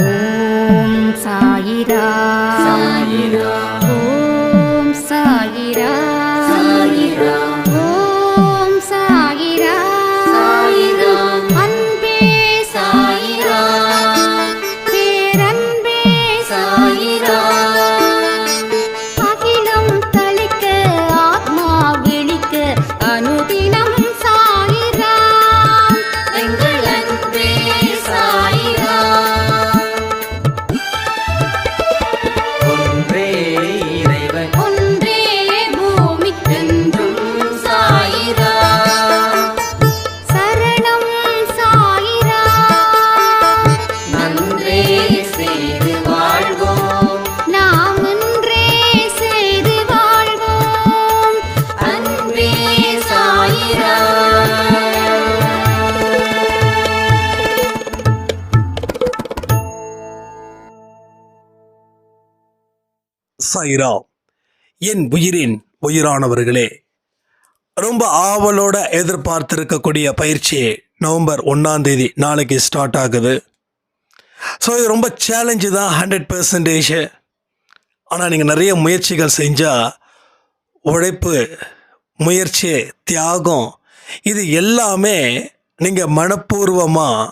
ஓம் சாயிரா சாயிரா என் உயிரின் உயிரானவர்களே ரொம்ப ஆவலோட எதிர்பார்த்திருக்கக்கூடிய பயிற்சி நவம்பர் ஒன்றாம் தேதி நாளைக்கு ஸ்டார்ட் ஆகுது. ஸோ இது ரொம்ப சேலஞ்சு தான் ஹண்ட்ரட் பர்சன்டேஜ் ஆனால் நீங்கள் நிறைய முயற்சிகள் செஞ்சால் உழைப்பு முயற்சி தியாகம் இது எல்லாமே நீங்கள் மனப்பூர்வமாக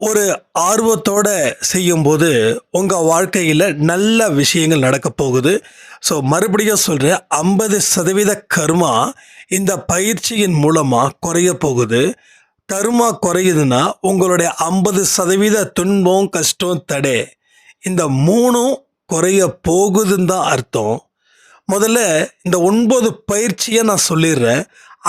ஒரு ஆர்வத்தோட செய்யும்போது உங்கள் வாழ்க்கையில் நல்ல விஷயங்கள் நடக்க போகுது. ஸோ மறுபடியும் சொல்கிறேன் ஐம்பது சதவீத கர்மா இந்த பயிற்சியின் மூலமாக குறைய போகுது. கர்மா குறையுதுன்னா உங்களுடைய ஐம்பது சதவீத துன்பம் கஷ்டம் தடை இந்த மூணும் குறைய போகுதுன்னு தான் அர்த்தம். முதல்ல இந்த ஒன்பது பயிற்சியை நான் சொல்லிடுறேன்.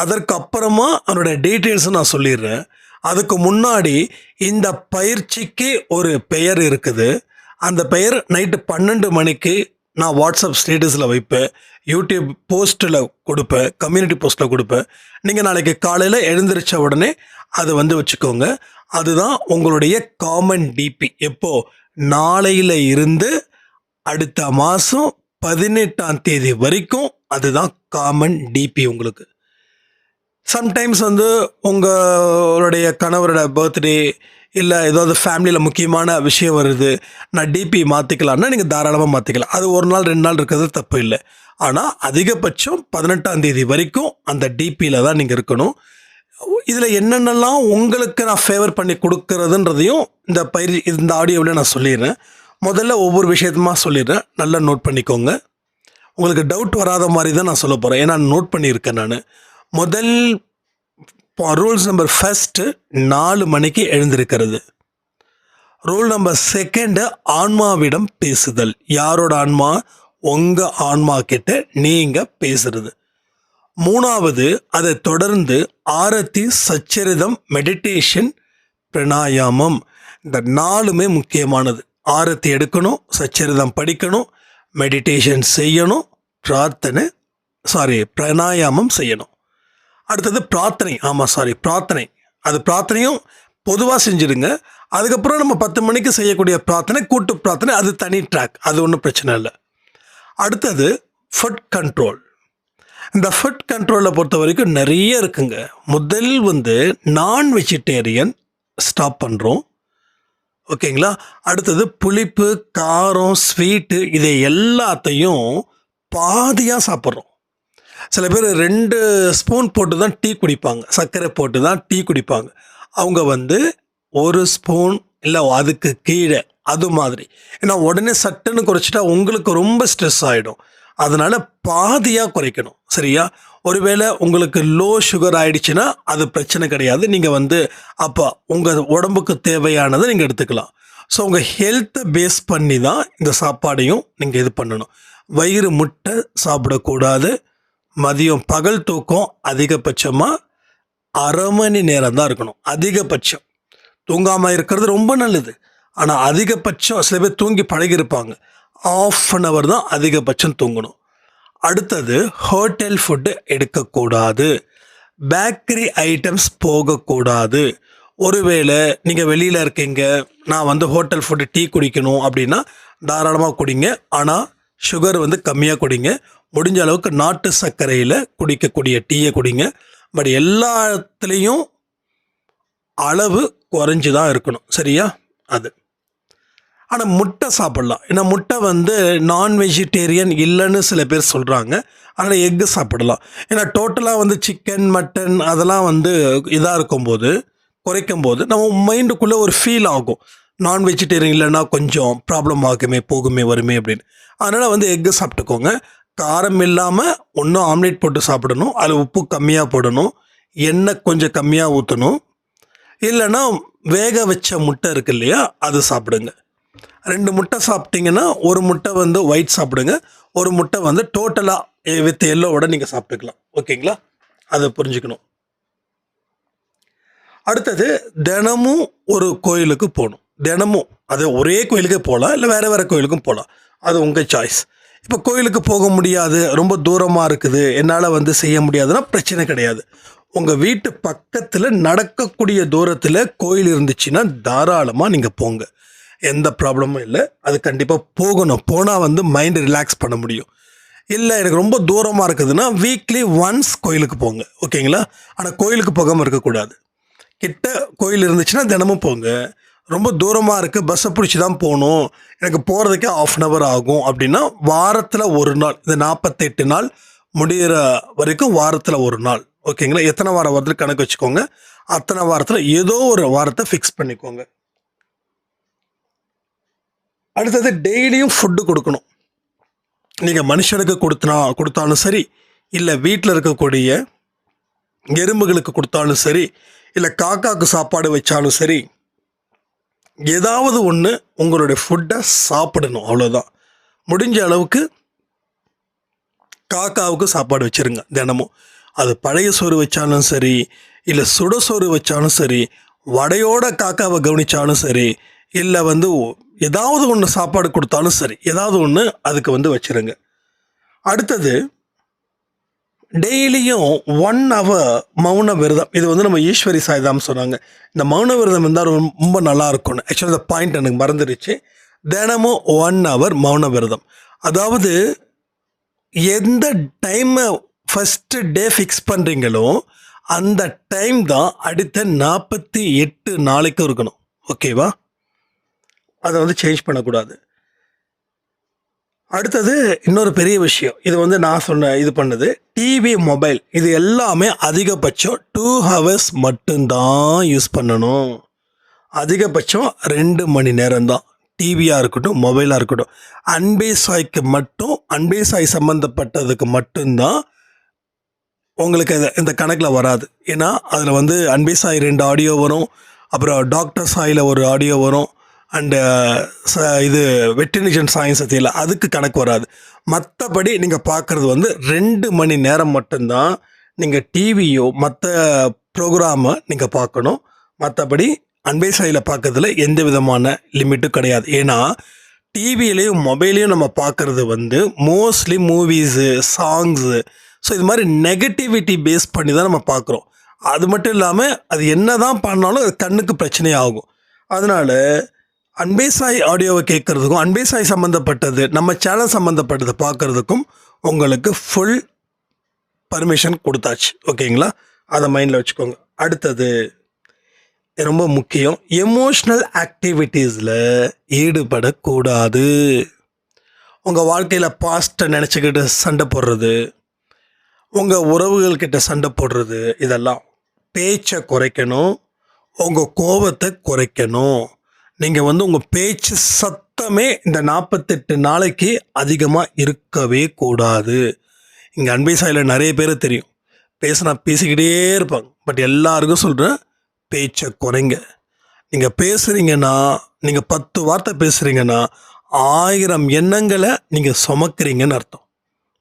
அதற்கு அப்புறமா அதனுடைய டீட்டெயில்ஸும் நான் சொல்லிடுறேன். அதுக்கு முன்னாடி இந்த பயிற்சிக்கு ஒரு பெயர் இருக்குது. அந்த பெயர் நைட்டு பன்னெண்டு மணிக்கு நான் வாட்ஸ்அப் ஸ்டேட்டஸில் வைப்பேன். யூடியூப் போஸ்ட்டில் கொடுப்பேன். கம்யூனிட்டி போஸ்ட்டில் கொடுப்பேன். நீங்கள் நாளைக்கு காலையில் எழுந்திரிச்ச உடனே அது வந்து வச்சுக்கோங்க. அதுதான் உங்களுடைய காமன் டிபி எப்போ? நாளையில் இருந்து அடுத்த மாதம் பதினெட்டாம் தேதி வரைக்கும் அதுதான் காமன் டிபி உங்களுக்கு. சம்டைம்ஸ் வந்து உங்களுடைய கணவரோட பர்த்டே இல்லை ஏதாவது ஃபேமிலியில் முக்கியமான விஷயம் வருது நான் டிபி மாற்றிக்கலாம்னா நீங்கள் தாராளமாக மாற்றிக்கலாம் அது ஒரு நாள் ரெண்டு நாள் இருக்கிறது தப்பு இல்லை. ஆனால் அதிகபட்சம் பதினெட்டாம் தேதி வரைக்கும் அந்த டிபியில் தான் நீங்கள் இருக்கணும். இதில் என்னென்னலாம் உங்களுக்கு நான் ஃபேவர் பண்ணி கொடுக்கறதுன்றதையும் இந்த பயிர் இந்த ஆடியோவில் நான் சொல்லிடுறேன். முதல்ல ஒவ்வொரு விஷயத்துமா சொல்லிடுறேன். நல்லா நோட் பண்ணிக்கோங்க. உங்களுக்கு டவுட் வராத மாதிரி தான் நான் சொல்ல போகிறேன் ஏன்னா நோட் பண்ணியிருக்கேன் நான். முதல் ரூல்ஸ் நம்பர் ஃபஸ்ட்டு நாலு மணிக்கு எழுந்திருக்கிறது. ரூல் நம்பர் செகண்டு ஆன்மாவிடம் பேசுதல். யாரோட ஆன்மா? உங்கள் ஆன்மா கிட்ட நீங்கள் பேசுறது. மூணாவது அதை தொடர்ந்து ஆரத்தி சச்சரிதம் மெடிடேஷன் பிரணாயாமம். இந்த நாலுமே முக்கியமானது. ஆரத்தி எடுக்கணும் சச்சரிதம் படிக்கணும் மெடிடேஷன் செய்யணும் பிரார்த்தனை சாரி பிரணாயாமம் செய்யணும். அடுத்தது பிரார்த்தனை. ஆமாம் சாரி பிரார்த்தனை. அது பிரார்த்தனையும் பொதுவாக செஞ்சிடுங்க. அதுக்கப்புறம் நம்ம பத்து மணிக்கு செய்யக்கூடிய பிரார்த்தனை கூட்டு பிரார்த்தனை அது தனி ட்ராக் அது ஒன்றும் பிரச்சனை இல்லை. அடுத்தது ஃபுட் கண்ட்ரோல் இந்த ஃபுட் கண்ட்ரோலை பொறுத்த வரைக்கும் நிறைய இருக்குங்க. முதல் வந்து நான் வெஜிடேரியன் ஸ்டாப் பண்ணுறோம் ஓகேங்களா அடுத்தது புளிப்பு காரம் ஸ்வீட்டு இதை எல்லாத்தையும் பாதியாக சாப்பிட்றோம். சில பேர் ரெண்டு ஸ்பூன் போட்டு தான் டீ குடிப்பாங்க. சர்க்கரை போட்டு தான் டீ குடிப்பாங்க. அவங்க வந்து ஒரு ஸ்பூன் இல்லை அதுக்கு கீழே அது மாதிரி. ஏன்னா உடனே சட்டுன்னு குறைச்சிட்டா உங்களுக்கு ரொம்ப ஸ்ட்ரெஸ் ஆகிடும் அதனால் பாதியாக குறைக்கணும். சரியா? ஒருவேளை உங்களுக்கு லோ சுகர் ஆயிடுச்சுன்னா அது பிரச்சனை கிடையாது. நீங்கள் வந்து அப்போ உங்கள் உடம்புக்கு தேவையானதை நீங்கள் எடுத்துக்கலாம். ஸோ உங்கள் ஹெல்த்தை பேஸ் பண்ணி தான் இந்த சாப்பாடையும் நீங்கள் இது பண்ணணும். வயிறு முட்டை சாப்பிடக்கூடாது. மதியம் பகல் தூக்கம் அதிகபட்சமாக அரை மணி நேரம் தான் இருக்கணும். அதிகபட்சம். தூங்காமல் இருக்கிறது ரொம்ப நல்லது. ஆனால் அதிகபட்சம் சில பேர் தூங்கி பழகியிருப்பாங்க. ஆஃப் அன் அவர் தான் அதிகபட்சம் தூங்கணும். அடுத்தது ஹோட்டல் ஃபுட்டு எடுக்கக்கூடாது. பேக்கரி ஐட்டம்ஸ் போகக்கூடாது. ஒருவேளை நீங்கள் வெளியில் இருக்கீங்க நான் வந்து ஹோட்டல் ஃபுட்டு டீ குடிக்கணும் அப்படின்னா தாராளமாக குடிங்க. ஆனால் சுகர் வந்து கம்மியாக குடிங்க. முடிஞ்ச அளவுக்கு நாட்டு சர்க்கரையில் குடிக்கக்கூடிய டீயை குடிங்க. பட் எல்லாத்துலேயும் அளவு குறைஞ்சி தான் இருக்கணும். சரியா? அது. ஆனால் முட்டை சாப்பிடலாம். ஏன்னா முட்டை வந்து நான் வெஜிடேரியன் இல்லைன்னு சில பேர் சொல்கிறாங்க அதனால் எக்கு சாப்பிடலாம். ஏன்னா டோட்டலாக வந்து சிக்கன் மட்டன் அதெல்லாம் வந்து இதாக இருக்கும்போது குறைக்கும் போது நம்ம மைண்டுக்குள்ளே ஒரு ஃபீல் ஆகும். நான் வெஜிடேரியன் இல்லைன்னா கொஞ்சம் ப்ராப்ளம் ஆகுமே போகுமே வருமே அப்படின்னு. அதனால் வந்து எக்கு சாப்பிட்டுக்கோங்க. காரம் இல்லாமல் ஒன்றும் ஆம்லேட் போட்டு சாப்பிடணும். அதில் உப்பு கம்மியாக போடணும். எண்ணெய் கொஞ்சம் கம்மியாக ஊற்றணும் இல்லைன்னா வேக வச்ச முட்டை இருக்கு இல்லையா அது சாப்பிடுங்க. ரெண்டு முட்டை சாப்பிட்டீங்கன்னா ஒரு முட்டை வந்து ஒயிட் சாப்பிடுங்க. ஒரு முட்டை வந்து டோட்டலாக வித் எல்லோவோட நீங்கள் சாப்பிட்டுக்கலாம். ஓகேங்களா? அதை புரிஞ்சுக்கணும். அடுத்தது தினமும் ஒரு கோயிலுக்கு போகணும். தினமும். அது ஒரே கோயிலுக்கே போகலாம் இல்லை வேறு வேறு கோயிலுக்கும் போகலாம். அது உங்கள் சாய்ஸ் இப்போ கோயிலுக்கு போக முடியாது ரொம்ப தூரமாக இருக்குது என்னால் வந்து செய்ய முடியாதுன்னா பிரச்சனை கிடையாது. உங்கள் வீட்டு பக்கத்தில் நடக்கக்கூடிய தூரத்தில் கோயில் இருந்துச்சுன்னா தாராளமாக நீங்கள் போங்க. எந்த ப்ராப்ளமும் இல்லை. அது கண்டிப்பாக போகணும். போனால் வந்து மைண்ட் ரிலாக்ஸ் பண்ண முடியும். இல்லை எனக்கு ரொம்ப தூரமாக இருக்குதுன்னா வீக்லி ஒன்ஸ் கோயிலுக்கு போங்க. ஓகேங்களா ஆனால் கோயிலுக்கு போகாமல் இருக்கக்கூடாது. கிட்ட கோயில் இருந்துச்சுன்னா தினமும் போங்க. ரொம்ப தூரமாக இருக்குது பஸ்ஸை பிடிச்சி தான் போகணும். எனக்கு போகிறதுக்கே ஆஃப் அன் ஹவர் ஆகும். அப்படின்னா வாரத்தில் ஒரு நாள் இந்த நாற்பத்தெட்டு நாள் முடிகிற வரைக்கும் வாரத்தில் ஒரு நாள். ஓகேங்களா எத்தனை வாரம் வாரத்தில் கணக்கு வச்சுக்கோங்க. அத்தனை வாரத்தில் ஏதோ ஒரு வாரத்தை ஃபிக்ஸ் பண்ணிக்கோங்க. அடுத்தது டெய்லியும் ஃபுட்டு கொடுக்கணும். நீங்கள் மனுஷனுக்கு கொடுத்தனா கொடுத்தாலும் சரி இல்லை வீட்டில் இருக்கக்கூடிய எறும்புகளுக்கு கொடுத்தாலும் சரி இல்லை காக்காவுக்கு சாப்பாடு வச்சாலும் சரி ஏதாவது ஒன்று உங்களுடைய ஃபுட்டை சாப்பிடணும் அவ்வளோதான் முடிஞ்ச அளவுக்கு காக்காவுக்கு சாப்பாடு வச்சுருங்க தினமும். அது பழைய சோறு வச்சாலும் சரி இல்லை சுட சோறு வச்சாலும் சரி வடையோட காக்காவை கவனித்தாலும் சரி இல்லை வந்து ஏதாவது ஒன்று சாப்பாடு கொடுத்தாலும் சரி ஏதாவது ஒன்று அதுக்கு வந்து வச்சிருங்க. அடுத்தது டெய்லியும் ஒன் ஹவர் மௌன விரதம். இது வந்து நம்ம ஈஸ்வரி சாய்தாம் சொன்னாங்க. இந்த மௌன விரதம் இருந்தால் ரொம்ப நல்லா இருக்கும்னு. ஆக்சுவலாக இந்த பாயிண்ட் எனக்கு மறந்துடுச்சு. தினமும் ஒன் ஹவர் மௌன விரதம். அதாவது எந்த டைமை ஃபஸ்ட்டு டே ஃபிக்ஸ் பண்ணுறீங்களோ அந்த டைம் தான் அடுத்த நாற்பத்தி எட்டு நாளைக்கும் இருக்கணும். ஓகேவா அதை வந்து சேஞ்ச் பண்ணக்கூடாது. அடுத்தது இன்னொரு பெரிய விஷயம். இது வந்து நான் சொன்ன இது பண்ணது. டிவி மொபைல் இது எல்லாமே அதிகபட்சம் டூ ஹவர்ஸ் மட்டும்தான் யூஸ் பண்ணணும். அதிகபட்சம் ரெண்டு மணி நேரம் தான் டிவியாக இருக்கட்டும் மொபைலாக இருக்கட்டும். அன்பே சாய்க்கு மட்டும் அன்பே சாய் சம்மந்தப்பட்டதுக்கு மட்டும்தான் உங்களுக்கு இந்த- இந்த கணக்கில் வராது. ஏன்னா அதில் வந்து அன்பே சாய் ரெண்டு ஆடியோ வரும். அப்புறம் டாக்டர் சாயில் ஒரு ஆடியோ வரும். அண்டு uh, இது வெட்டினிஷன் சயின்ஸ் சத்தியில் அதுக்கு கணக்கு வராது. மற்றபடி நீங்கள் பார்க்குறது வந்து ரெண்டு மணி நேரம் மட்டும்தான் நீங்கள் டிவியோ மற்ற ப்ரோக்ராமை நீங்கள் பார்க்கணும் மற்றபடி அன்பை சாயில் பார்க்கறதுல எந்த விதமான லிமிட்டும் கிடையாது. ஏன்னா டிவிலையும் மொபைலையும் நம்ம பார்க்குறது வந்து மோஸ்ட்லி மூவிஸு சாங்ஸு ஸோ இது மாதிரி நெகட்டிவிட்டி பேஸ் பண்ணி தான் நம்ம பார்க்குறோம் அது மட்டும் இல்லாமல் அது என்ன தான் பண்ணாலும் அது கண்ணுக்கு பிரச்சனையாகும். அதனால் அன்பேசாய் ஆடியோவை கேட்குறதுக்கும் அன்பேசாய் சம்மந்தப்பட்டது நம்ம சேனல் சம்மந்தப்பட்டதை பார்க்குறதுக்கும் உங்களுக்கு ஃபுல் பர்மிஷன் கொடுத்தாச்சு. ஓகேங்களா? அதை மைண்டில் வச்சுக்கோங்க. அடுத்தது ரொம்ப முக்கியம். எமோஷ்னல் ஆக்டிவிட்டீஸில் ஈடுபடக்கூடாது. உங்கள் வாழ்க்கையில் பாஸ்ட்டை நினச்சிக்கிட்டு சண்டை போடுறது உங்கள் உறவுகள்கிட்ட சண்டை போடுறது இதெல்லாம் பேச்சை குறைக்கணும் உங்கள் கோபத்தை குறைக்கணும். நீங்கள் வந்து உங்கள் பேச்சு சத்தமே இந்த நாற்பத்தெட்டு நாளைக்கு அதிகமாக இருக்கவே கூடாது. இங்கே அன்பை சாயில் நிறைய பேர் தெரியும். பேசினா பேசிக்கிட்டே இருப்பாங்க. பட் எல்லாருக்கும் சொல்கிறேன் பேச்சை குறைங்க. நீங்கள் பேசுகிறீங்கன்னா நீங்கள் பத்து வார்த்தை பேசுகிறீங்கன்னா ஆயிரம் எண்ணங்களை நீங்கள் சுமக்கிறீங்கன்னு அர்த்தம்.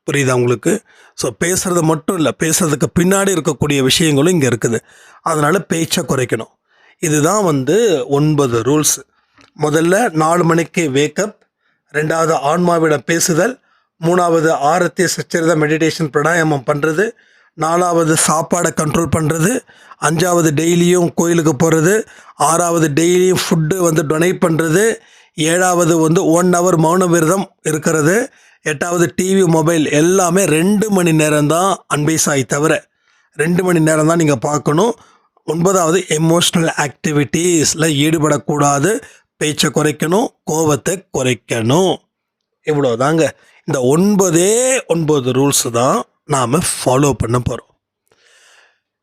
புரியுதா உங்களுக்கு? ஸோ பேசுகிறது மட்டும் இல்லை பேசுகிறதுக்கு பின்னாடி இருக்கக்கூடிய விஷயங்களும் இங்கே இருக்குது. அதனால் பேச்சை குறைக்கணும். இதுதான் வந்து ஒன்பது ரூல்ஸ் முதல்ல நாலு மணிக்கு வேக்கப் ரெண்டாவது ஆன்மாவிடம் பேசுதல் மூணாவது ஆரத்தி சச்சரித மெடிடேஷன் பிரணாயமம் பண்ணுறது நாலாவது சாப்பாடை கண்ட்ரோல் பண்ணுறது அஞ்சாவது டெய்லியும் கோயிலுக்கு போகிறது ஆறாவது டெய்லியும் ஃபுட்டு வந்து டொனேட் பண்ணுறது ஏழாவது வந்து ஒன் ஹவர் மௌன விரதம் இருக்கிறது எட்டாவது டிவி மொபைல் எல்லாமே ரெண்டு மணி நேரம் தான் அன்பை சாய் தவிர ரெண்டு மணி நேரம் தான் நீங்கள் பார்க்கணும். ஒன்பதாவது எமோஷ்னல் ஆக்டிவிட்டீஸில் ஈடுபடக்கூடாது. பேச்சை குறைக்கணும் கோவத்தை குறைக்கணும். இவ்வளோ தாங்க இந்த ஒன்பதே ஒன்பது ரூல்ஸ் தான் நாம் ஃபாலோ பண்ண போகிறோம்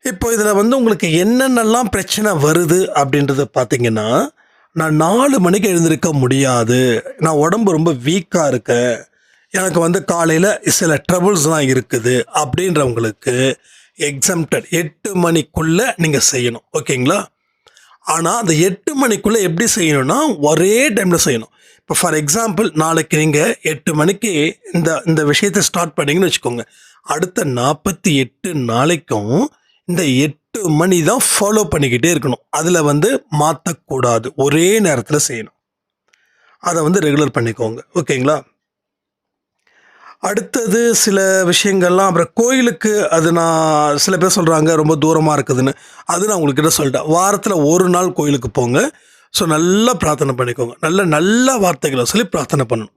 இப்போ இதில் வந்து உங்களுக்கு என்னென்னலாம் பிரச்சனை வருது அப்படின்றத பார்த்தீங்கன்னா நான் நாலு மணிக்கு எழுந்திருக்க முடியாது. நான் உடம்பு ரொம்ப வீக்காக இருக்கேன் எனக்கு வந்து காலையில் சில ட்ரபுள்ஸ்லாம் இருக்குது அப்படின்றவங்களுக்கு எக்ஸம்டட் எட்டு மணிக்குள்ளே நீங்கள் செய்யணும். ஓகேங்களா? ஆனால் அந்த எட்டு மணிக்குள்ளே எப்படி செய்யணும்னா ஒரே டைமில் செய்யணும். இப்போ ஃபார் எக்ஸாம்பிள் நாளைக்கு நீங்கள் எட்டு மணிக்கு இந்த இந்த விஷயத்தை ஸ்டார்ட் பண்ணீங்கன்னு வச்சுக்கோங்க. அடுத்த நாற்பத்தி எட்டு நாளைக்கும் இந்த எட்டு மணி தான் ஃபாலோ பண்ணிக்கிட்டே இருக்கணும். அதில் வந்து மாற்றக்கூடாது ஒரே நேரத்தில் செய்யணும். அதை வந்து ரெகுலர் பண்ணிக்கோங்க. ஓகேங்களா? அடுத்தது சில விஷயங்கள்லாம் அப்புறம் கோயிலுக்கு அது நான் சில பேர் சொல்கிறாங்க ரொம்ப தூரமாக இருக்குதுன்னு. அது நான் உங்கள்கிட்ட சொல்லிட்டேன். வாரத்தில் ஒரு நாள் கோயிலுக்கு போங்க. ஸோ நல்லா பிரார்த்தனை பண்ணிக்கோங்க. நல்ல நல்ல வார்த்தைகளை சொல்லி பிரார்த்தனை பண்ணணும்.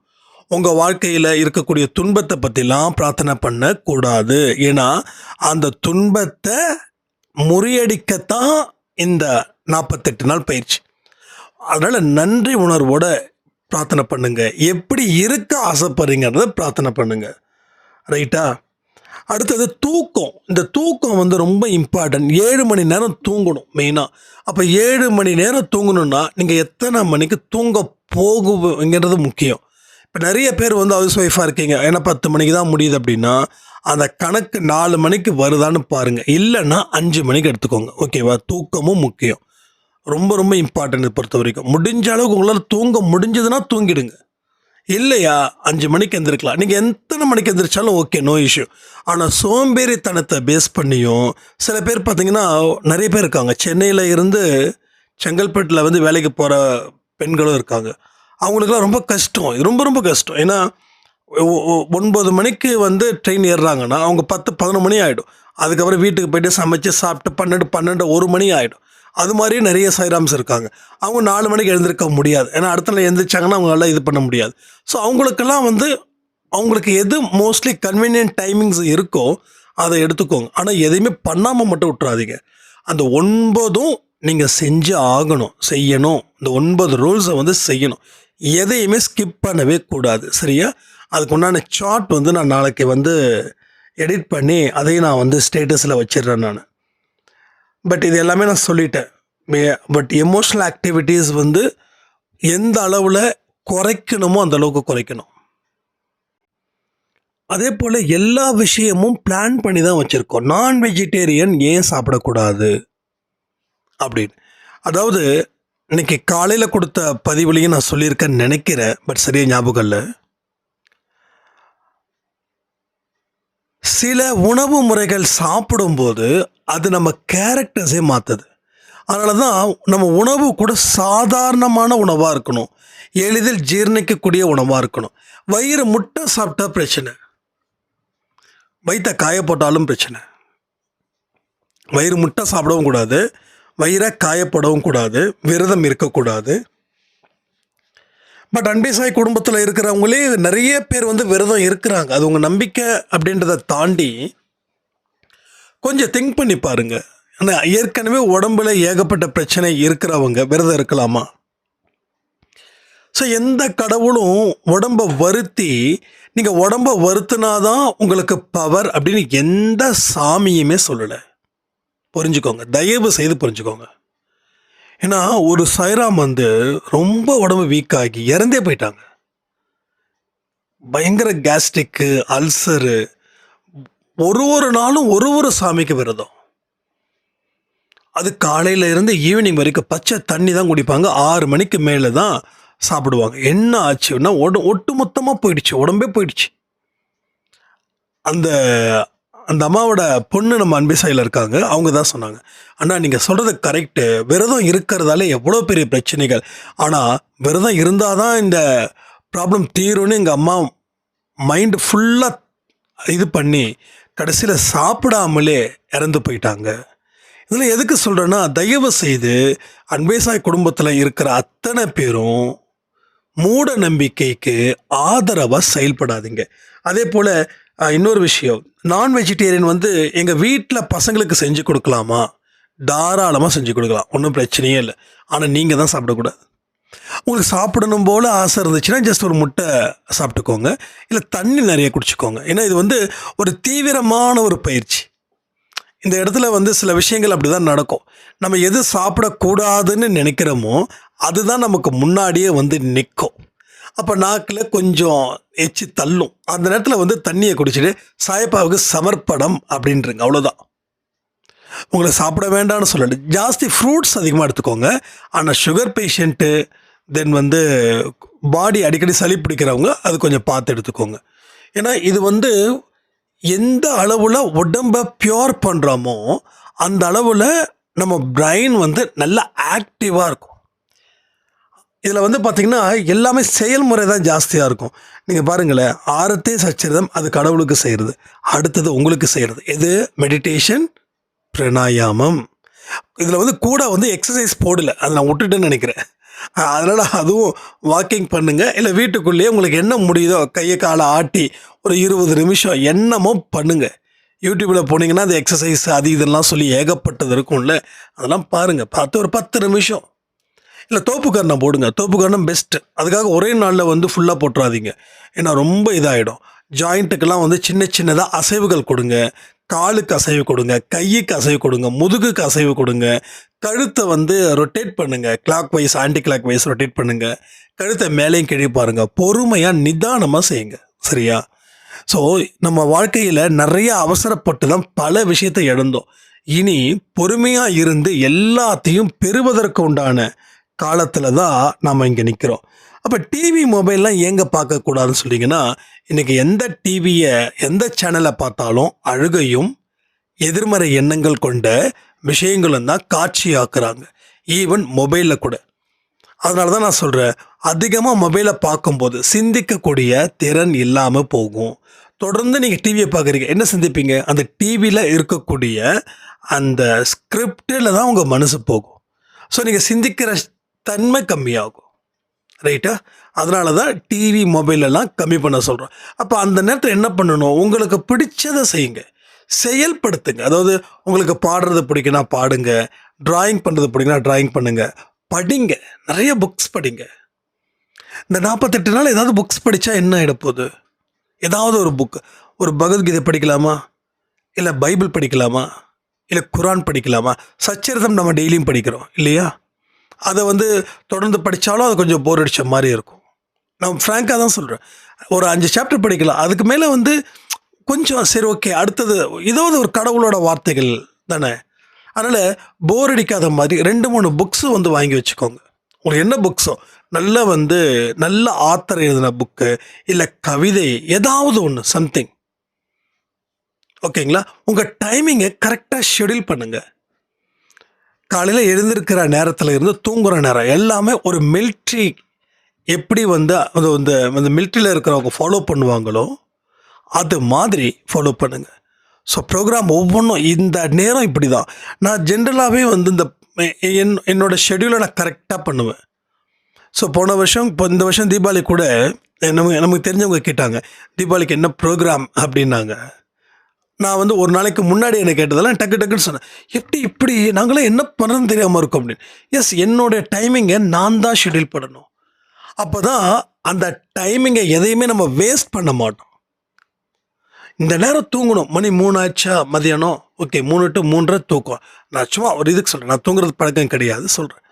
உங்கள் வாழ்க்கையில் இருக்கக்கூடிய துன்பத்தை பற்றிலாம் பிரார்த்தனை பண்ணக்கூடாது. ஏன்னா அந்த துன்பத்தை முறியடிக்கத்தான் இந்த நாற்பத்தெட்டு நாள் பயிற்சி. அதனால் நன்றி உணர்வோட பிரார்த்தனை பண்ணுங்க. எப்படி இருக்க ஆசைப்படுறீங்கிறத பிரார்த்தனை பண்ணுங்க. ரைட்டா அடுத்தது தூக்கம். இந்த தூக்கம் வந்து ரொம்ப இம்பார்ட்டன்ட் ஏழு மணி நேரம் தூங்கணும் மெயினாக அப்போ ஏழு மணி நேரம் தூங்கணும்னா நீங்கள் எத்தனை மணிக்கு தூங்க போகுங்கிறது முக்கியம். இப்போ நிறைய பேர் வந்து ஹவுஸ் ஒய்ஃபாக இருக்கீங்க. ஏன்னா பத்து மணிக்கு தான் முடியுது அப்படின்னா அந்த கணக்கு நாலு மணிக்கு வருதான்னு பாருங்கள் இல்லைன்னா அஞ்சு மணிக்கு எடுத்துக்கோங்க. ஓகேவா தூக்கமும் முக்கியம். ரொம்ப ரொம்ப இம்பார்ட்டன்ட் பொறுத்த வரைக்கும். முடிஞ்ச அளவுக்கு உங்களால் தூங்க முடிஞ்சதுன்னா தூங்கிடுங்க. இல்லையா? அஞ்சு மணிக்கு எந்திரிக்கலாம். நீங்கள் எத்தனை மணிக்கு எந்திரிச்சாலும் ஓகே நோ இஷ்யூ ஆனால் சோம்பேறித்தனத்தை பேஸ் பண்ணியும் சில பேர் பார்த்தீங்கன்னா நிறைய பேர் இருக்காங்க. சென்னையில் இருந்து செங்கல்பட்டில் வந்து வேலைக்கு போகிற பெண்களும் இருக்காங்க. அவங்களுக்குலாம் ரொம்ப கஷ்டம். ரொம்ப ரொம்ப கஷ்டம். ஏன்னா ஒன்பது மணிக்கு வந்து ட்ரெயின் ஏறுறாங்கன்னா அவங்க பத்து பதினொன்று மணி ஆகிடும் அதுக்கப்புறம் வீட்டுக்கு போய்ட்டு சமைச்சு சாப்பிட்டு பன்னெண்டு பன்னெண்டு ஒரு மணி ஆகிடும் அது மாதிரி நிறைய சைராம்ஸ் இருக்காங்க. அவங்க நாலு மணிக்கு எழுந்திருக்க முடியாது. ஏன்னா அடுத்த நாள் எழுந்திரிச்சாங்கன்னா அவங்களால இது பண்ண முடியாது. ஸோ அவங்களுக்கெல்லாம் வந்து அவங்களுக்கு எது மோஸ்ட்லி கன்வீனியன்ட் டைமிங்ஸ் இருக்கோ அதை எடுத்துக்கோங்க. ஆனால் எதையுமே பண்ணாமல் மட்டும் விட்றாதீங்க அந்த ஒன்பதும் நீங்கள் செஞ்சு ஆகணும் செய்யணும். இந்த ஒன்பது ரூல்ஸை வந்து செய்யணும். எதையுமே ஸ்கிப் பண்ணவே கூடாது. சரியா? அதுக்கு உண்டான சார்ட் வந்து நான் நாளைக்கு வந்து எடிட் பண்ணி அதையும் நான் வந்து ஸ்டேட்டஸில் வச்சிடுறேன் நான். பட் இது எல்லாமே நான் சொல்லிட்டேன். பட் எமோஷ்னல் ஆக்டிவிட்டீஸ் வந்து எந்த அளவில் குறைக்கணுமோ அந்த அளவுக்கு குறைக்கணும். அதே போல் எல்லா விஷயமும் பிளான் பண்ணி தான் வச்சுருக்கோம். நான் வெஜிடேரியன் ஏன் சாப்பிடக்கூடாது? அப்படின்னு. அதாவது இன்னைக்கு காலையில் கொடுத்த பதிவுலையும் நான் சொல்லியிருக்கேன்னு நினைக்கிறேன் பட் சரியாக ஞாபகம் இல்லை. சில உணவு முறைகள் சாப்பிடும்போது அது நம்ம கேரக்டர்ஸே மாற்றுது அதனால தான் நம்ம உணவு கூட சாதாரணமான உணவாக இருக்கணும். எளிதில் ஜீரணிக்கக்கூடிய உணவாக இருக்கணும். வயிறு முட்டை சாப்பிட்டா பிரச்சனை. வயிற்ற காய போட்டாலும் பிரச்சனை. வயிறு முட்டை சாப்பிடவும் கூடாது. வயிறை காயப்படவும் கூடாது. விரதம் இருக்கக்கூடாது. பட் அன்பிசாய் குடும்பத்தில் இருக்கிறவங்களே நிறைய பேர் வந்து விரதம் இருக்கிறாங்க. அது உங்கள் நம்பிக்கை அப்படின்றத தாண்டி கொஞ்சம் திங்க் பண்ணி பாருங்க. ஆனால் ஏற்கனவே உடம்புல ஏகப்பட்ட பிரச்சனை இருக்கிறவங்க விரதம் இருக்கலாமா? ஸோ எந்த கடவுளும் உடம்பை வருத்தி நீங்கள் உடம்பை வருத்தினாதான் உங்களுக்கு பவர் அப்படின்னு எந்த சாமியுமே சொல்லலை. புரிஞ்சுக்கோங்க. தயவு செய்து புரிஞ்சுக்கோங்க. ஏன்னா ஒரு சைராம் வந்து ரொம்ப உடம்பு வீக்காகி இறந்தே போயிட்டாங்க. பயங்கர கேஸ்ட்ரிக்கு அல்சரு ஒரு ஒரு நாளும் ஒரு ஒரு சாமிக்கு விரதம். அது காலையில இருந்து ஈவினிங் வரைக்கும் பச்சை தண்ணி தான் குடிப்பாங்க. ஆறு மணிக்கு மேலே தான் சாப்பிடுவாங்க. என்ன ஆச்சுன்னா ஒடு ஒட்டு மொத்தமாக போயிடுச்சு. உடம்பே போயிடுச்சு. அந்த அந்த அம்மாவோட பொண்ணு நம்ம அன்பிசாயில் இருக்காங்க. அவங்க தான் சொன்னாங்க. அண்ணா நீங்கள் சொல்கிறது கரெக்டு விரதம் இருக்கிறதால எவ்வளோ பெரிய பிரச்சனைகள். ஆனால் விரதம் இருந்தால் தான் இந்த ப்ராப்ளம் தீரும்னு எங்கள் அம்மா மைண்டு ஃபுல்லாக இது பண்ணி கடைசியில் சாப்பிடாமலே இறந்து போயிட்டாங்க. இதில் எதுக்கு சொல்கிறேன்னா தயவு செய்து அன்பேசாய் குடும்பத்தில் இருக்கிற அத்தனை பேரும் மூட நம்பிக்கைக்கு ஆதரவாக செயல்படாதீங்க. அதே போல் இன்னொரு விஷயம். நான் வெஜிடேரியன் வந்து எங்கள் வீட்டில் பசங்களுக்கு செஞ்சு கொடுக்கலாமா? தாராளமாக செஞ்சு கொடுக்கலாம். ஒன்றும் பிரச்சனையே இல்லை. ஆனால் நீங்கள் தான் சாப்பிடக்கூடாது. உங்களுக்கு சாப்பிடணும் போல் ஆசை இருந்துச்சுன்னா ஜஸ்ட் ஒரு முட்டை சாப்பிட்டுக்கோங்க. இல்லை தண்ணி நிறைய குடிச்சுக்கோங்க. ஏன்னா இது வந்து ஒரு தீவிரமான ஒரு பயிற்சி. இந்த இடத்துல வந்து சில விஷயங்கள் அப்படி தான் நடக்கும். நம்ம எது சாப்பிடக்கூடாதுன்னு நினைக்கிறோமோ அதுதான் நமக்கு முன்னாடியே வந்து நிற்கும். அப்போ நாக்கில் கொஞ்சம் எச்சி தள்ளும். அந்த நேரத்தில் வந்து தண்ணியை குடிச்சிட்டு சாயப்பாவுக்கு சமர்ப்பணம் அப்படின்றங்க. அவ்வளோதான் உங்களை சாப்பிட வேண்டாம்னு சொல்லல. ஜாஸ்தி ஃப்ரூட்ஸ் அதிகமாக எடுத்துக்கோங்க. ஆனால் சுகர் பேஷண்ட்டு தென் வந்து பாடி அடிக்கடி சளி பிடிக்கிறவங்க அது கொஞ்சம் பார்த்து எடுத்துக்கோங்க. ஏன்னா இது வந்து எந்த அளவில் உடம்பை பியூர் பண்ணுறோமோ அந்த அளவில் நம்ம பிரைன் வந்து நல்லா ஆக்டிவாக இருக்கும். இதில் வந்து பார்த்திங்கன்னா எல்லாமே செயல்முறை தான் ஜாஸ்தியாக இருக்கும். நீங்கள் பாருங்களேன் ஆரத்தே சச்சரிதம் அது கடவுளுக்கு செய்கிறது அடுத்தது உங்களுக்கு செய்கிறது எது? மெடிடேஷன் பிரணாயாமம். இதில் வந்து கூட வந்து எக்ஸசைஸ் போடலை. அதை நான் விட்டுட்டேன்னு நினைக்கிறேன். அதனால் அதுவும் வாக்கிங் பண்ணுங்கள் இல்லை வீட்டுக்குள்ளேயே உங்களுக்கு என்ன முடியுதோ கையை காலை ஆட்டி ஒரு இருபது நிமிஷம் என்னமோ பண்ணுங்கள் யூடியூப்பில் போனீங்கன்னா அந்த எக்ஸசைஸ் அது இதெல்லாம் சொல்லி ஏகப்பட்டது இருக்கும்ல. அதெல்லாம் பாருங்கள் பார்த்து ஒரு பத்து நிமிஷம். இல்லை தோப்புக்கரணம் போடுங்க. தோப்புக்கரணம் பெஸ்ட்டு அதுக்காக ஒரே நாளில் வந்து ஃபுல்லாக போட்டுறாதீங்க. ஏன்னா ரொம்ப இதாகிடும் ஜாயிண்ட்டுக்கெல்லாம் வந்து சின்ன சின்னதாக அசைவுகள் கொடுங்க. காலுக்கு அசைவு கொடுங்க. கையுக்கு அசைவு கொடுங்க. முதுகுக்கு அசைவு கொடுங்க. கழுத்தை வந்து ரொட்டேட் பண்ணுங்கள் clockwise anticlockwise rotate பண்ணுங்கள் கழுத்தை மேலேயும் கீழே பாருங்கள் பொறுமையாக நிதானமாக செய்யுங்க. சரியா? ஸோ நம்ம வாழ்க்கையில் நிறைய அவசரப்பட்டு தான் பல விஷயத்தை இழந்தோம். இனி பொறுமையாக இருந்து எல்லாத்தையும் பெறுவதற்கு உண்டான காலத்தில் தான் நாம் இங்கே நிற்கிறோம் அப்போ டிவி மொபைல்லாம் எங்கே பார்க்கக்கூடாதுன்னு சொன்னீங்கன்னா இன்றைக்கி எந்த டிவியை எந்த சேனலை பார்த்தாலும் அழுகையும் எதிர்மறை எண்ணங்கள் கொண்ட விஷயங்களும் தான் காட்சியாக்குறாங்க. ஈவன் மொபைலில் கூட. அதனால தான் நான் சொல்கிறேன் அதிகமாக மொபைலை பார்க்கும்போது சிந்திக்கக்கூடிய திறன் இல்லாமல் போகும். தொடர்ந்து நீங்கள் டிவியை பார்க்குறீங்க என்ன சிந்திப்பீங்க? அந்த டிவியில் இருக்கக்கூடிய அந்த ஸ்கிரிப்டில் தான் உங்கள் மனசு போகும். ஸோ நீங்கள் சிந்திக்கிற தன்மை கம்மியாகும். ரைட்டா அதனால தான் டிவி மொபைலெல்லாம் கம்மி பண்ண சொல்கிறோம் அப்போ அந்த நேரத்தில் என்ன பண்ணணும்? உங்களுக்கு பிடிச்சதை செய்யுங்க. செயல்படுத்துங்க. அதாவது உங்களுக்கு பாடுறது பிடிக்குன்னா பாடுங்க. ட்ராயிங் பண்ணுறது பிடிக்குன்னா ட்ராயிங் பண்ணுங்கள் படிங்க. நிறைய புக்ஸ் படிங்க. இந்த நாற்பத்தெட்டு நாள் ஏதாவது புக்ஸ் படித்தா என்ன ஆகிடப்போகுது ஏதாவது ஒரு புக் ஒரு பகவத்கீதை படிக்கலாமா? இல்லை பைபிள் படிக்கலாமா? இல்லை குரான் படிக்கலாமா? சச்சரிதம் நம்ம டெய்லியும் படிக்கிறோம். இல்லையா? அதை வந்து தொடர்ந்து படித்தாலும் அது கொஞ்சம் போர் அடித்த மாதிரி இருக்கும். நான் ஃப்ராங்காக தான் சொல்கிறேன் ஒரு அஞ்சு சாப்டர் படிக்கலாம். அதுக்கு மேலே வந்து கொஞ்சம் சரி ஓகே அடுத்தது ஏதாவது ஒரு கடவுளோட வார்த்தைகள் தானே. அதனால் போர் அடிக்காத மாதிரி ரெண்டு மூணு புக்ஸும் வந்து வாங்கி வச்சுக்கோங்க. உங்களுக்கு என்ன புக்ஸோ நல்ல வந்து நல்ல ஆத்தர் எழுதின புக்கு இல்லை கவிதை ஏதாவது ஒன்று சம்திங் ஓகேங்களா உங்கள் டைமிங்கை கரெக்டாக ஷெடியூல் பண்ணுங்கள் காலையில் எழுந்திருக்கிற நேரத்தில் இருந்து தூங்குகிற நேரம் எல்லாமே ஒரு மில்ட்ரி எப்படி வந்து அது வந்து அந்த மில்ட்ரியில் இருக்கிறவங்க ஃபாலோ பண்ணுவாங்களோ அது மாதிரி ஃபாலோ பண்ணுங்கள் ஸோ ப்ரோக்ராம் ஒவ்வொன்றும் இந்த நேரம் இப்படி தான் நான் ஜென்ரலாகவே வந்து இந்த என் என்னோடய ஷெடியூலை நான் கரெக்டாக பண்ணுவேன். ஸோ போன வருஷம் இப்போ இந்த வருஷம் தீபாவளி கூட நமக்கு நமக்கு தெரிஞ்சவங்க கேட்டாங்க தீபாவளிக்கு என்ன ப்ரோக்ராம் அப்படின்னாங்க. நான் வந்து ஒரு நாளைக்கு முன்னாடி என்ன கேட்டதெல்லாம் டக்கு டக்குன்னு சொன்னேன். எப்படி இப்படி? நாங்களாம் என்ன பண்ணுறதுன்னு தெரியாமல் இருக்கோம் அப்படின்னு. எஸ் என்னுடைய டைமிங்கை நான் தான் ஷெடியூல் பண்ணணும். அப்போ தான் அந்த டைமிங்கை எதையுமே நம்ம வேஸ்ட் பண்ண மாட்டோம். இந்த நேரம் தூங்கணும். மணி மூணு ஆச்சா? மதியானம்? ஓகே மூணு டு மூன்றரை தூக்கம். நான் சும்மா ஒரு இதுக்கு சொல்கிறேன் நான் தூங்குறது பழக்கம் கிடையாது சொல்கிறேன்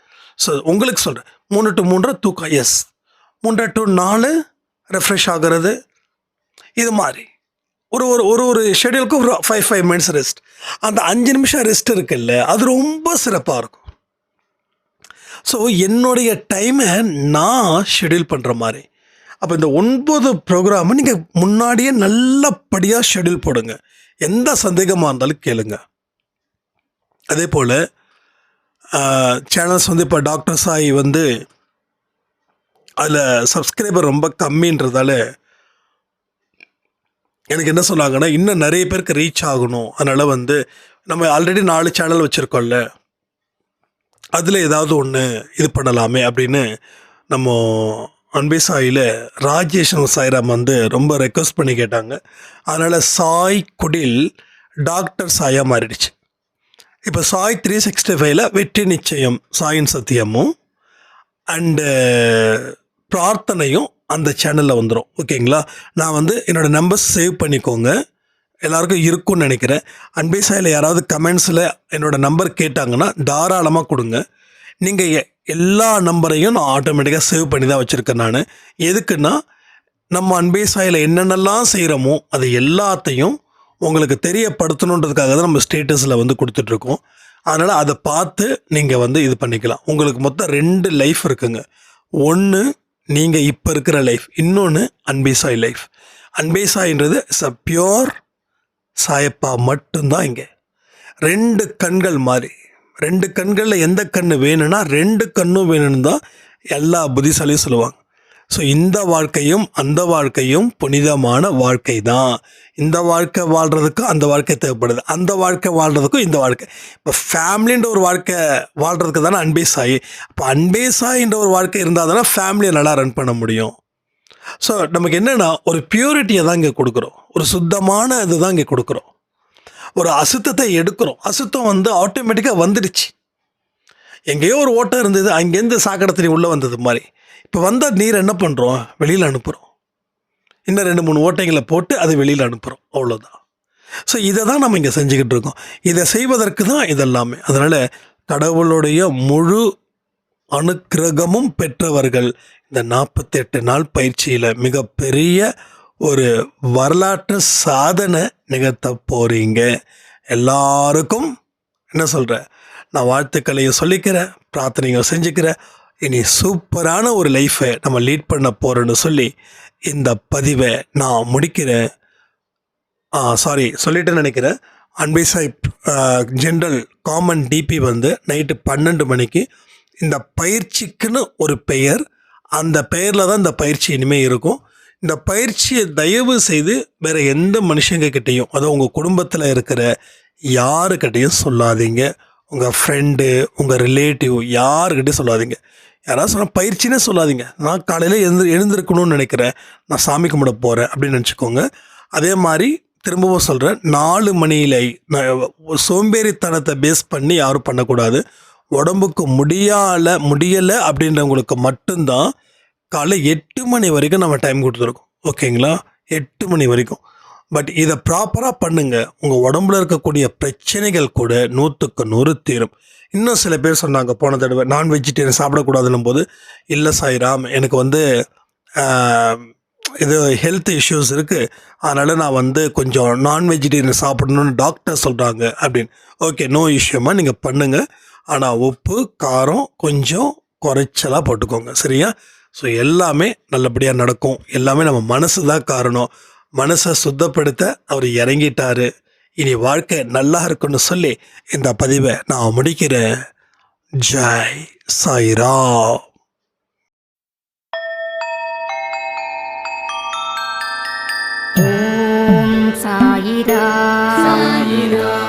ஸோ உங்களுக்கு சொல்கிறேன் மூணு டு மூன்றரை தூக்கம். எஸ் மூன்றரை டு நாலு ரெஃப்ரெஷ் ஆகிறது. இது மாதிரி. ஒரு ஒரு ஒரு ஒரு ஷெடியூலுக்கு ஒரு ஃபைவ் ஃபைவ் மினிட்ஸ் ரெஸ்ட் அந்த அஞ்சு நிமிஷம் ரெஸ்ட் இருக்குல்ல அது ரொம்ப சிறப்பாக இருக்கும். ஸோ என்னுடைய டைமை நான் ஷெடியூல் பண்ணுற மாதிரி. அப்போ இந்த ஒன்பது ப்ரோக்ராமை நீங்கள் முன்னாடியே நல்லபடியாக ஷெடியூல் போடுங்க. எந்த சந்தேகமாக இருந்தாலும் கேளுங்க. அதே போல் சேனல்ஸ் வந்து இப்போ டாக்டர் சாய் வந்து அதில் சப்ஸ்கிரைபர் ரொம்ப கம்மின்றதால எனக்கு என்ன சொன்னாங்கன்னா இன்னும் நிறைய பேருக்கு ரீச் ஆகணும். அதனால் வந்து நம்ம ஆல்ரெடி நாலு சேனல் வச்சுருக்கோம்ல. அதில் ஏதாவது ஒன்று இது பண்ணலாமே அப்படின்னு நம்ம அன்பே சாயில் ராஜேஷன் சாய்ராம் வந்து ரொம்ப ரெக்வஸ்ட் பண்ணி கேட்டாங்க. அதனால் சாய் குடில் டாக்டர் சாயாக மாறிடுச்சு. இப்போ சாய் த்ரீ சிக்ஸ்டி ஃபைவ்ல வெற்றி நிச்சயம் சாயின் சத்தியமும் அண்டு பிரார்த்தனையும் அந்த சேனலில் வந்துடும் ஓகேங்களா நான் வந்து என்னோட நம்பர் சேவ் பண்ணிக்கோங்க. எல்லாருக்கும் இருக்கும்னு நினைக்கிறேன். அன்பேசாயில் யாராவது கமெண்ட்ஸில் என்னோடய நம்பர் கேட்டாங்கன்னா தாராளமாக கொடுங்க. நீங்கள் எல்லா நம்பரையும் நான் ஆட்டோமேட்டிக்காக சேவ் பண்ணி தான் வச்சுருக்கேன் நான். எதுக்குன்னா நம்ம அன்பேசாயில் என்னென்னலாம் செய்கிறோமோ அது எல்லாத்தையும் உங்களுக்கு தெரியப்படுத்தணுன்றதுக்காக தான் நம்ம ஸ்டேட்டஸில் வந்து கொடுத்துட்ருக்கோம். அதனால் அதை பார்த்து நீங்கள் வந்து இது பண்ணிக்கலாம். உங்களுக்கு மொத்தம் ரெண்டு லைஃப் இருக்குங்க. ஒன்று நீங்கள் இப்போ இருக்கிற லைஃப் இன்னொன்று அன்பேசாய் லைஃப் அன்பேசாயின்றது இட்ஸ் அ பியோர் சாயப்பா மட்டும்தான் இங்கே. ரெண்டு கண்கள் மாதிரி ரெண்டு கண்களில் எந்த கண்ணு வேணும்னா ரெண்டு கண்ணும் வேணும்னு தான் எல்லா புத்திசாலியும் சொல்லுவாங்க. ஸோ இந்த வாழ்க்கையும் அந்த வாழ்க்கையும் புனிதமான வாழ்க்கை தான் இந்த வாழ்க்கை வாழ்கிறதுக்கும் அந்த வாழ்க்கை தேவைப்படுது. அந்த வாழ்க்கை வாழ்கிறதுக்கும் இந்த வாழ்க்கை. இப்போ ஃபேமிலின்ற ஒரு வாழ்க்கை வாழ்கிறதுக்கு தானே அன்பே சாயி. இப்போ அன்பே சாயின்ற ஒரு வாழ்க்கை இருந்தால் தானே ஃபேமிலியை நல்லா ரன் பண்ண முடியும். ஸோ நமக்கு என்னென்னா ஒரு பியூரிட்டியை தான் இங்கே கொடுக்குறோம். ஒரு சுத்தமான இது தான் இங்கே கொடுக்குறோம். ஒரு அசுத்தத்தை எடுக்கிறோம். அசுத்தம் வந்து ஆட்டோமேட்டிக்காக வந்துடுச்சு. எங்கேயோ ஒரு ஓட்டம் இருந்தது. அங்கேருந்து சாக்கடை தண்ணி உள்ளே வந்தது மாதிரி. இப்போ வந்த நீர் என்ன பண்ணுறோம் வெளியில் அனுப்புகிறோம் இன்னும் ரெண்டு மூணு ஓட்டைங்களை போட்டு அதை வெளியில் அனுப்புகிறோம் அவ்வளோதான் ஸோ இதை தான் நம்ம இங்கே செஞ்சுக்கிட்டு இருக்கோம். இதை செய்வதற்கு தான் இதெல்லாமே. அதனால் கடவுளுடைய முழு அனுக்கிரகமும் பெற்றவர்கள் இந்த நாற்பத்தெட்டு நாள் பயிற்சியில் மிகப்பெரிய ஒரு வரலாற்று சாதனை நிகழ்த்த போகிறீங்க எல்லாருக்கும் என்ன சொல்கிறேன் நான் வாழ்த்துக்களையும் சொல்லிக்கிறேன் பிரார்த்தனையும் செஞ்சுக்கிறேன். இனி சூப்பரான ஒரு லைஃப்பை நம்ம லீட் பண்ண போகிறோன்னு சொல்லி இந்த பதிவை நான் முடிக்கிறேன் சாரி சொல்லிட்டு நினைக்கிறேன். அன்பை சாஹிப் ஜென்ரல் காமன் டிபி வந்து நைட்டு பன்னெண்டு மணிக்கு இந்த பயிற்சிக்குன்னு ஒரு பெயர். அந்த பெயரில் தான் இந்த பயிற்சி இனிமேல் இருக்கும். இந்த பயிற்சியை தயவு செய்து வேறு எந்த மனுஷங்க கிட்டேயும் அதுவும் உங்கள் குடும்பத்தில் இருக்கிற யாருக்கிட்டையும் சொல்லாதீங்க. உங்கள் ஃப்ரெண்டு உங்கள் ரிலேட்டிவ் யாருக்கிட்டே சொல்லாதீங்க. யாராவது சொன்னால் பயிற்சினே சொல்லாதீங்க. நான் காலையில் எழுந்து எழுந்திருக்கணும்னு நினைக்கிறேன். நான் சாமி கும்பிட போகிறேன் அப்படின்னு நினச்சிக்கோங்க. அதே மாதிரி திரும்பவும் சொல்கிறேன் நாலு மணியில நான் சோம்பேறித்தனத்தை பேஸ் பண்ணி யாரும் பண்ணக்கூடாது. உடம்புக்கு முடியால முடியலை அப்படின்றவங்களுக்கு மட்டும்தான் காலை எட்டு மணி வரைக்கும் நம்ம டைம் கொடுத்துருக்கோம். ஓகேங்களா எட்டு மணி வரைக்கும். பட் இதை ப்ராப்பராக பண்ணுங்கள் உங்கள் உடம்புல இருக்கக்கூடிய பிரச்சனைகள் கூட நூற்றுக்கு நூறு தீரும். இன்னும் சில பேர் சொன்னாங்க போன தடவை நான் வெஜிடேரியன் சாப்பிடக்கூடாதுன்னும் போது இல்லை சாய்ராம் எனக்கு வந்து இது ஹெல்த் இஷ்யூஸ் இருக்குது அதனால் நான் வந்து கொஞ்சம் நான் வெஜிடேரியன் சாப்பிடணும்னு டாக்டர் சொல்கிறாங்க அப்படின்னு. ஓகே நோ இஷ்யூமா நீங்கள் பண்ணுங்கள் ஆனால் உப்பு காரம் கொஞ்சம் குறைச்சலாக போட்டுக்கோங்க. சரியா? ஸோ எல்லாமே நல்லபடியாக நடக்கும். எல்லாமே நம்ம மனசு தான் காரணம். மனசை சுத்தப்படுத்த அவர் இறங்கிட்டாரு. இனி வாழ்க்கை நல்லா இருக்குன்னு சொல்லி இந்த பதிவை நான் முடிக்கிறேன். ஜெய் சாய்ரா சாயிரா சாயிரா